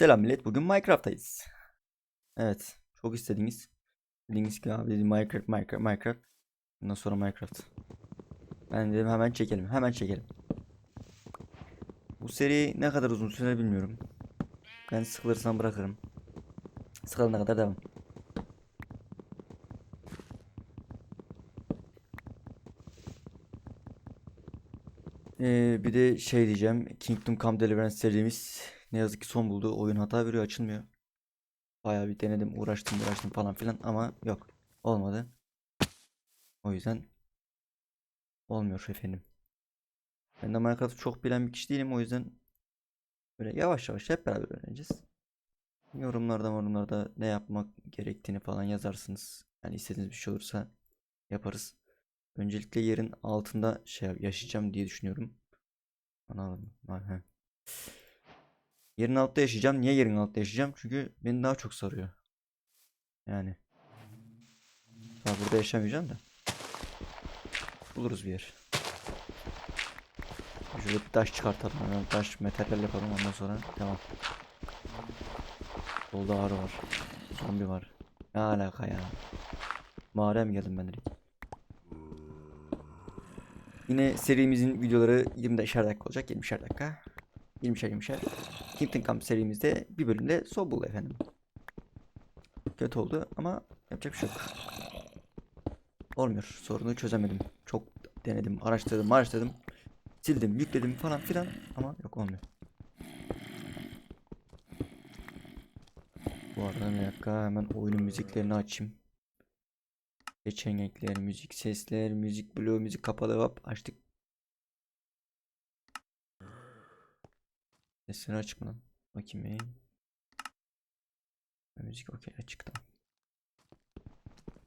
Selam millet. Bugün Minecraft'tayız. Evet. Çok istediniz. Dediğiniz gibi abi dedim Minecraft, Minecraft, Minecraft. Bundan sonra Minecraft. Ben dedim hemen çekelim. Hemen çekelim. Bu seri ne kadar uzun sürer bilmiyorum. Ben sıkılırsam bırakırım. Sıkılana kadar devam. Ee, bir de şey diyeceğim. Kingdom Come Deliverance serimiz ne yazık ki son buldu. Oyun hata veriyor açılmıyor. Bayağı bir denedim uğraştım uğraştım falan filan ama yok olmadı. O yüzden olmuyor efendim. Ben de Minecraft'ı çok bilen bir kişi değilim o yüzden böyle yavaş yavaş hep beraber öğreneceğiz. Yorumlarda yorumlarda ne yapmak gerektiğini falan yazarsınız. Yani istediğiniz bir şey olursa yaparız. Öncelikle yerin altında şey yaşayacağım diye düşünüyorum. Anladım. He. Yerin altında yaşayacağım. Niye yerin altında yaşayacağım? Çünkü beni daha çok sarıyor. Yani. Ya burada yaşamayacağım da. Buluruz bir yer. Şöyle bir taş çıkartalım. Hemen taş materyal yapalım ondan sonra devam. Solda ağrı var. Zombi var. Ne alaka ya? Mağaraya mı geldim ben direkt? Yine serimizin videoları 20'şer dakika olacak. 20'şer dakika. 20'şer 20'şer. Kingdom Come serimizde bir bölümde son buldu efendim. Kötü oldu ama yapacak bir şey yok. Olmuyor. Sorunu çözemedim. Çok denedim, araştırdım, araştırdım. Sildim, yükledim falan filan ama yok olmuyor. Bu arada bir dakika hemen oyunun müziklerini açayım. Seçenekler, müzik sesler, müzik bloğu, müzik kapalı hop açtık. Sesleri açık mı lan? Bakayım. Müzik okey açık tamam.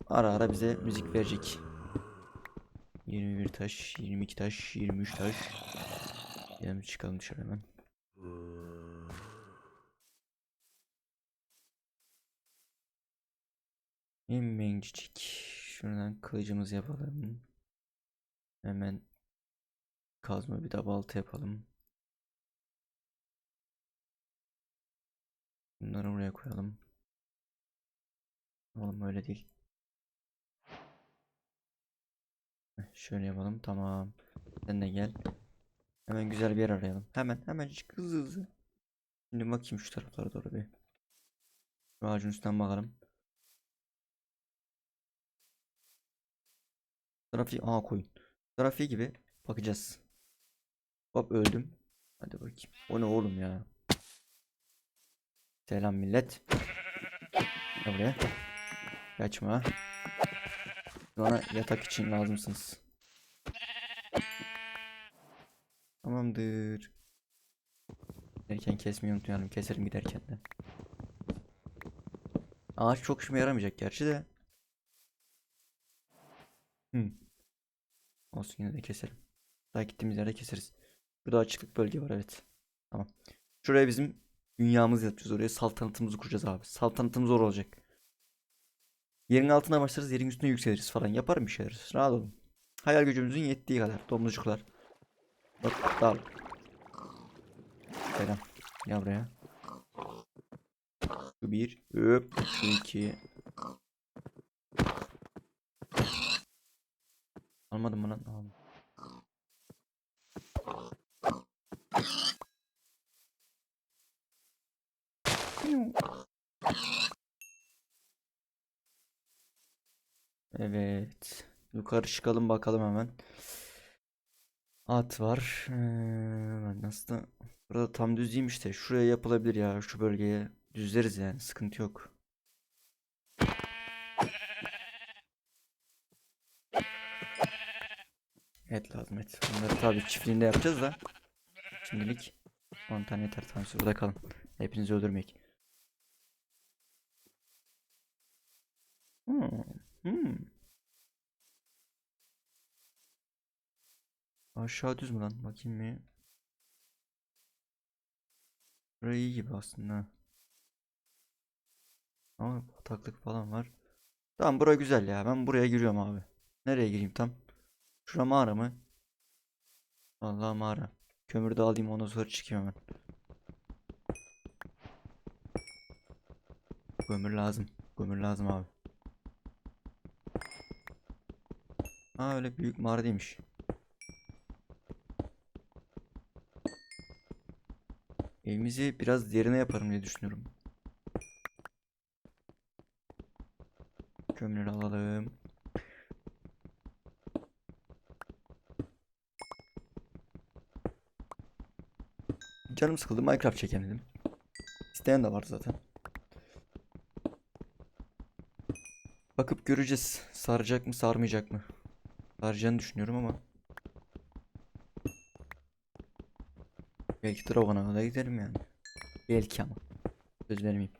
Ara ara bize müzik verecek. 21 taş, 22 taş, 23 taş. Gidelim çıkalım dışarı hemen. Hemencik. Şuradan kılıcımızı yapalım. Hemen kazma bir de balta yapalım. Bunları buraya koyalım. Oğlum öyle değil. Şöyle yapalım. Tamam. Sen de gel. Hemen güzel bir yer arayalım. Hemen hemen çık hızlı hızlı. Şimdi bakayım şu taraflara doğru bir. Şu ağacın üstten bakalım. Trafiği aa koyun. Trafiği gibi bakacağız. Hop öldüm. Hadi bakayım. O ne oğlum ya? Selam millet. Gel buraya. Kaçma. Bana yatak için lazımsınız. Tamamdır. Giderken kesmeyi unutmayalım. Keserim giderken de. Ağaç çok işime yaramayacak gerçi de. Hmm. Olsun yine de keserim. Daha gittiğimiz yerde keseriz. Burada açıklık bölge var evet. Tamam. Şuraya bizim dünyamızı yapacağız. Oraya saltanatımızı kuracağız abi. Saltanatımız zor olacak. Yerin altına başlarız, yerin üstüne yükseliriz falan. Yaparım bir şeyler. Rahat olun. Hayal gücümüzün yettiği kadar. Domuzcuklar. Bak dal. Selam. Gel buraya. Bir. Öp. Şu iki. Almadım mı lan? Almadım. Evet. Yukarı çıkalım bakalım hemen. At var. Ee, nasıl da burada tam düz değilmiş de şuraya yapılabilir ya şu bölgeye düzleriz yani sıkıntı yok. Et lazım et. Bunları tabii çiftliğinde yapacağız da. Şimdilik 10 tane yeter tamam burada kalın. Hepinizi öldürmek. Hmm. Hmm. Aşağı düz mü lan? Bakayım bir. Burası iyi gibi aslında. Ama bataklık falan var. Tamam bura güzel ya. Ben buraya giriyorum abi. Nereye gireyim tam? Şura mağara mı? Vallahi mağara. Kömür de alayım ondan sonra çıkayım hemen. Kömür lazım. Kömür lazım abi. Aa öyle büyük mağara değilmiş. Evimizi biraz derine yaparım diye düşünüyorum. Kömürleri alalım. Canım sıkıldı Minecraft çekelim dedim. İsteyen de var zaten. Bakıp göreceğiz. Saracak mı sarmayacak mı? Saracağını düşünüyorum ama. Belki Dragon'a kadar giderim yani. Belki ama. Söz vermeyeyim.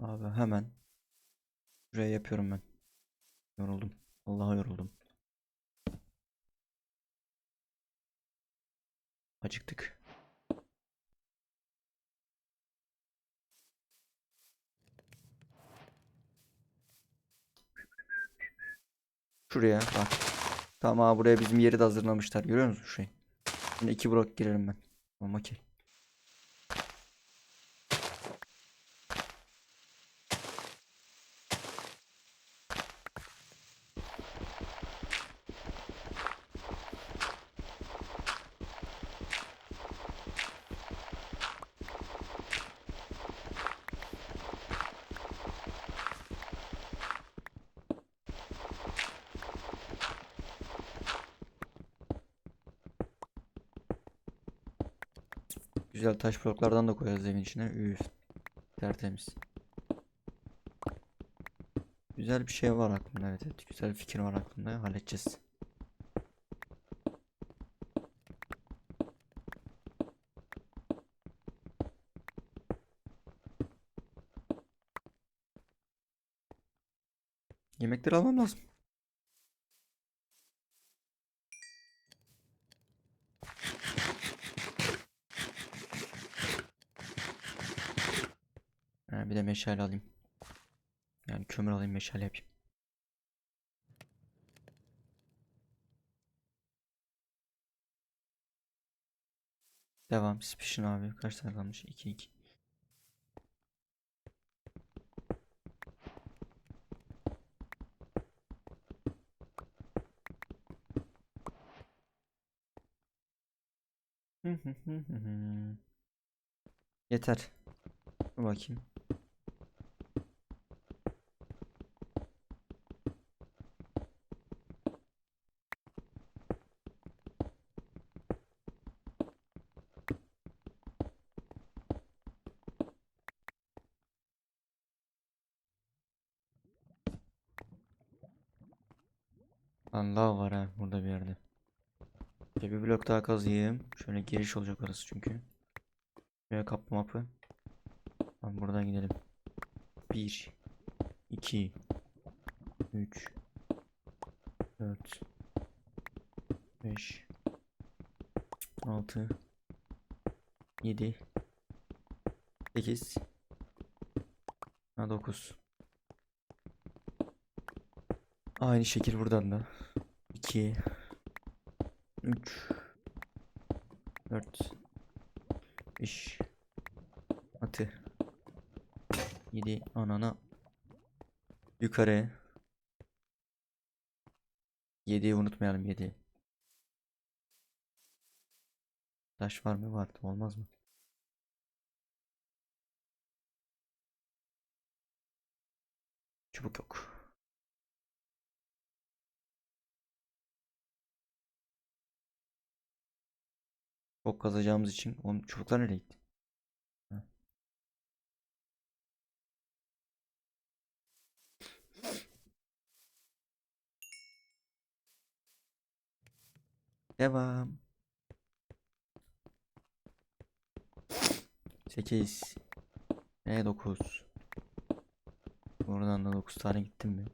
Abi hemen. Şuraya yapıyorum ben. Yoruldum. Allah'a yoruldum. Acıktık. Şuraya bak. Tamam buraya bizim yeri de hazırlamışlar. Görüyor musun şurayı? Şimdi iki blok girerim ben. Tamam okey. Güzel taş bloklardan da koyarız evin içine. Üf. Tertemiz. Güzel bir şey var aklımda. Evet, evet. Güzel bir fikir var aklımda. Halledeceğiz. Yemekleri almam lazım. Ha, bir de meşale alayım. Yani kömür alayım meşale yapayım. Devam. Siz pişin abi. Kaç tane kalmış? 2 2. Yeter. Dur bakayım. Lan lav var ha burada bir yerde. Şöyle bir daha kazıyım. Şöyle giriş olacak orası çünkü. Şuraya kapı mapı. Tamam buradan gidelim. 1 2 3 4 5 6 7 8 ha 9 Aynı şekil buradan da 2 3 4 5 6 7 anana yukarı 7'yi unutmayalım 7 Taş var mı? Var. Olmaz mı? Çubuk yok. Çok kazacağımız için onun çubuklar nereye gitti? Ha. Devam. 8 E 9 Buradan da 9 tane gittim mi?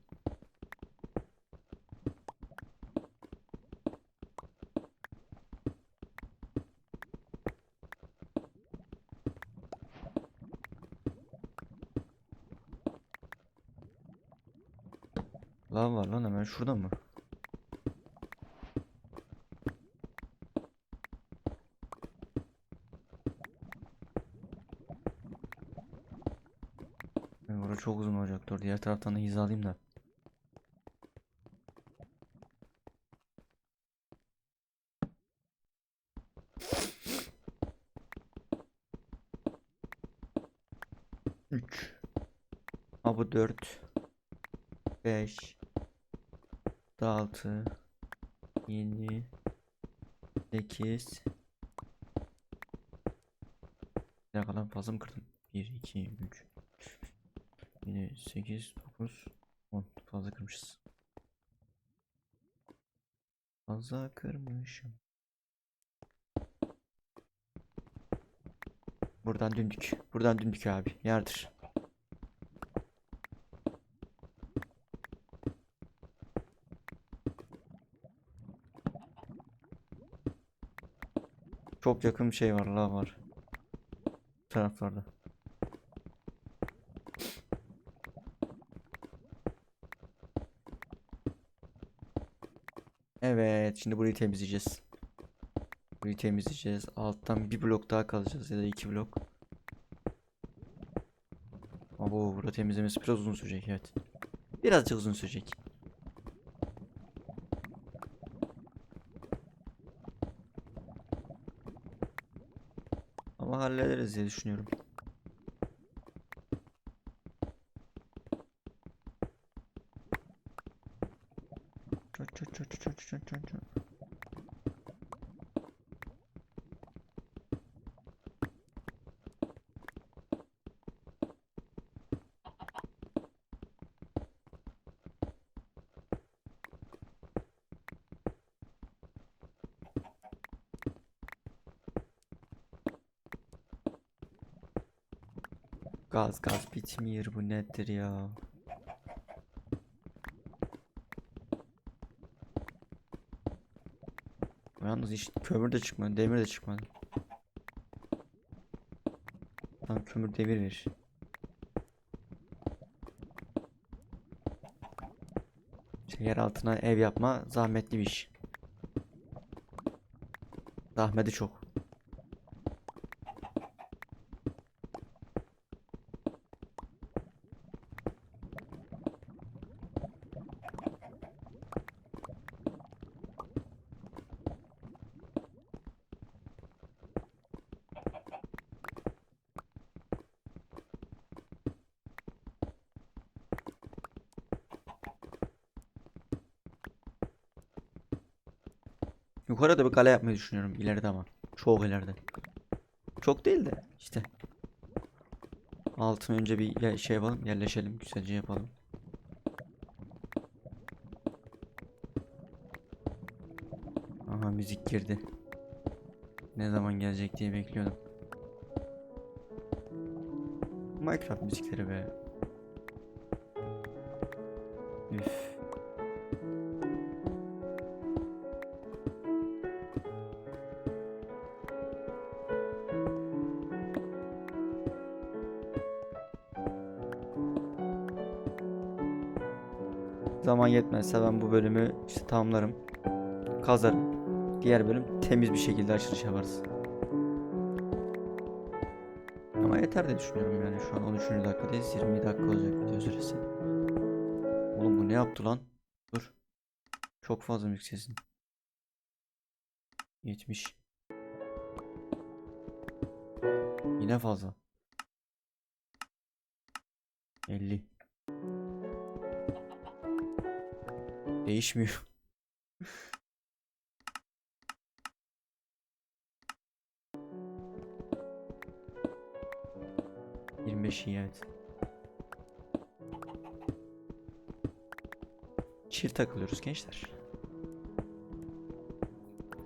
Lav var lan hemen şurada mı? Bura çok uzun olacak. Diğer taraftan da hizalayayım da. Üç. Ha bu dört. Beş. Altı. Yedi. Sekiz. Bir dakika lan fazla mı kırdım? 1, 2, 3, 7, 8, 9, 10. Fazla kırmışız. Fazla kırmışım. Buradan döndük. Buradan döndük abi. Yardır. Çok yakın bir şey var. La var. Taraflarda. Evet, şimdi burayı temizleyeceğiz. Burayı temizleyeceğiz. Alttan bir blok daha kalacağız ya da iki blok. Abo, burada temizlemesi biraz uzun sürecek evet. Birazcık uzun sürecek. Ama hallederiz diye düşünüyorum. Gaz gaz bitmiyor bu nedir ya? Yalnız hiç kömür de çıkmadı, demir de çıkmadı. Tam kömür demir ver. İşte yer altına ev yapma zahmetli bir iş. Zahmeti çok. Yukarıda bir kale yapmayı düşünüyorum ileride ama. Çok ileride. Çok değil de işte. Altın önce bir şey yapalım, yerleşelim, güzelce yapalım. Aha müzik girdi. Ne zaman gelecek diye bekliyordum. Minecraft müzikleri be. Zaman yetmezse ben bu bölümü işte tamamlarım. Kazarım. Diğer bölüm temiz bir şekilde açılış yaparız. Ama yeter diye düşünüyorum yani şu an 13. dakikadayız 20 dakika olacak video süresi. Oğlum bu ne yaptı lan? Dur. Çok fazla müzik sesin. 70. Yine fazla. 50. Değişmiyor. Yirmi beş evet. Chill takılıyoruz gençler.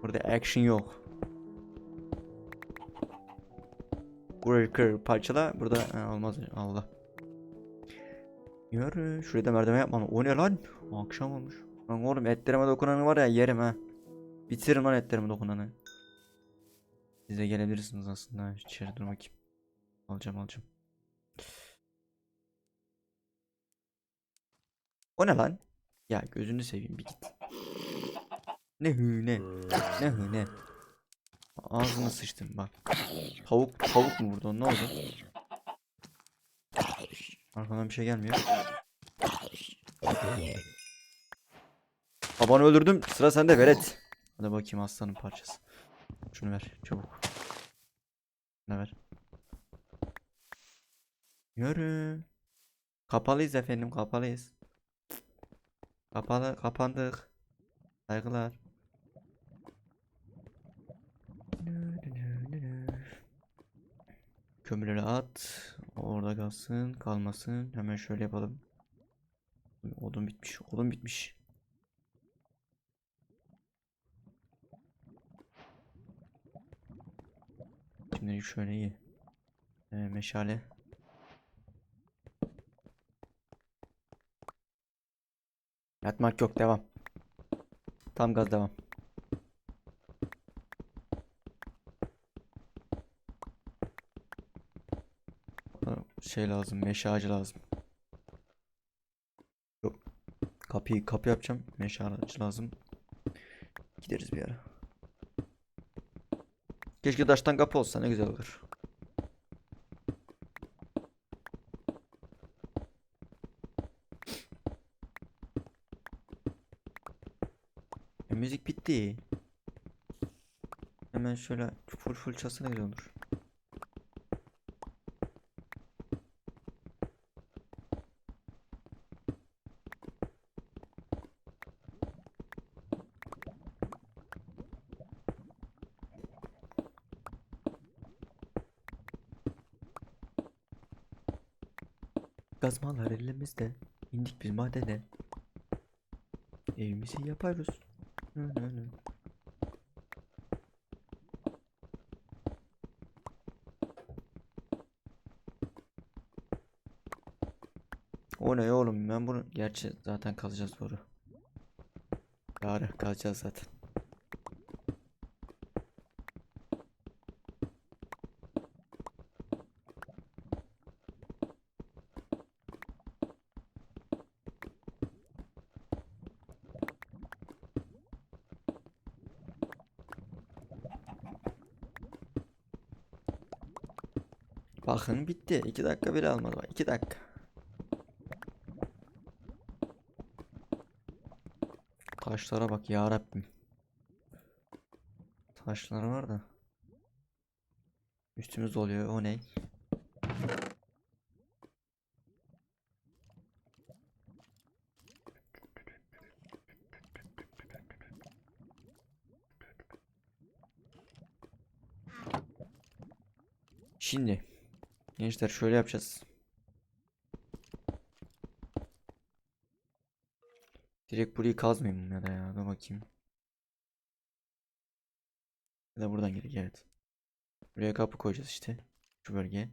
Burada action yok. Burayı parçala. Burada ha, olmaz. Allah. Yürü. Şuraya da merdiven yapma. O ne lan? Akşam olmuş. Lan oğlum etlerime dokunanı var ya yerim ha. Bitiririm lan etlerime dokunanı. Siz de gelebilirsiniz aslında. İçeri dur bakayım. Alacağım alacağım. O ne lan? Ya gözünü seveyim bir git. Ne hü ne. Ne hü ne. Ağzına sıçtım bak. Tavuk tavuk mu vurdu ne oldu? Arkamdan bir şey gelmiyor. Babanı öldürdüm. Sıra sende Velet. Hadi bakayım aslanın parçası. Şunu ver çabuk. Ne ver? Yürü. Kapalıyız efendim kapalıyız. Kapalı kapandık. Saygılar. Kömürleri at. Orada kalsın, kalmasın. Hemen şöyle yapalım. Odun bitmiş. Odun bitmiş. Şimdi şöyle iyi. Ee, meşale. Yatmak yok devam. Tam gaz devam. Şey lazım, meşe lazım. Yok. Kapıyı kapı yapacağım. Meşe lazım. Gideriz bir ara. Keşke taştan kapı olsa ne güzel olur. E, müzik bitti. Hemen şöyle full full çalsa ne güzel olur. Gazmalar elimizde. İndik biz madene. Evimizi yaparız. Nı nı nı. O ne oğlum ben bunu gerçi zaten kalacağız doğru. Yarı kalacağız zaten. Bakın bitti. 2 dakika bile almadı. Bak 2 dakika. Taşlara bak ya Rabbim. Taşlar var da. Üstümüz oluyor. O ne? Şimdi gençler şöyle yapacağız. Direkt burayı kazmayayım ya da ya. Dur bakayım. Ya da buradan gerek evet. Buraya kapı koyacağız işte. Şu bölgeye.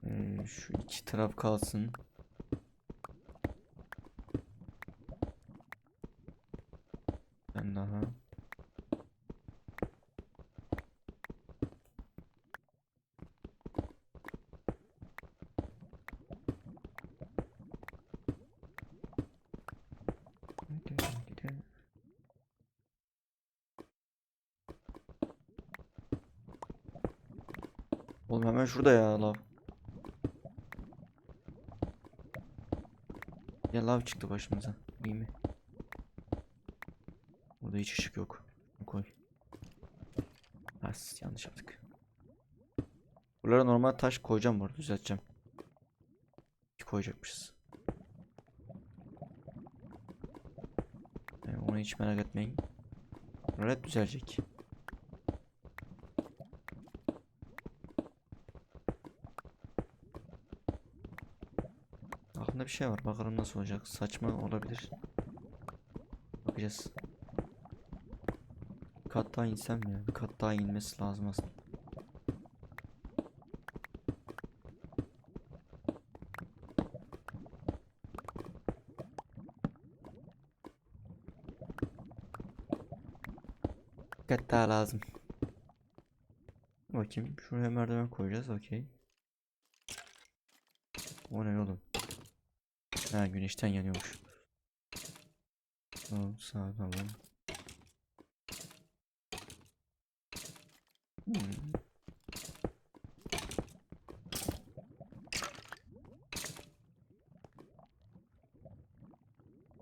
Hmm, şu iki taraf kalsın. Ben daha. Oğlum hemen şurada ya lav. Ya lav çıktı başımıza. İyi mi? Hiç ışık yok. Koy. As yanlış yaptık. Buralara normal taş koyacağım bu arada düzelteceğim. Koyacakmışız. Yani onu hiç merak etmeyin. Buralar düzelecek. Aklımda bir şey var. Bakalım nasıl olacak. Saçma olabilir. Bakacağız. Bir kat daha insem ya. Bir kat daha inmesi lazım aslında. Bir kat daha lazım. Bakayım. Şuraya merdiven koyacağız. Okey. O ne oğlum? Ha güneşten yanıyormuş. Tamam sağ tamam.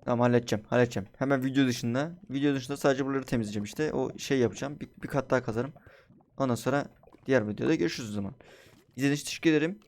Tamam halledeceğim. Halledeceğim. Hemen video dışında. Video dışında sadece buraları temizleyeceğim işte. O şey yapacağım. Bir, bir kat daha kazarım. Ondan sonra diğer videoda görüşürüz o zaman. İzlediğiniz için teşekkür ederim.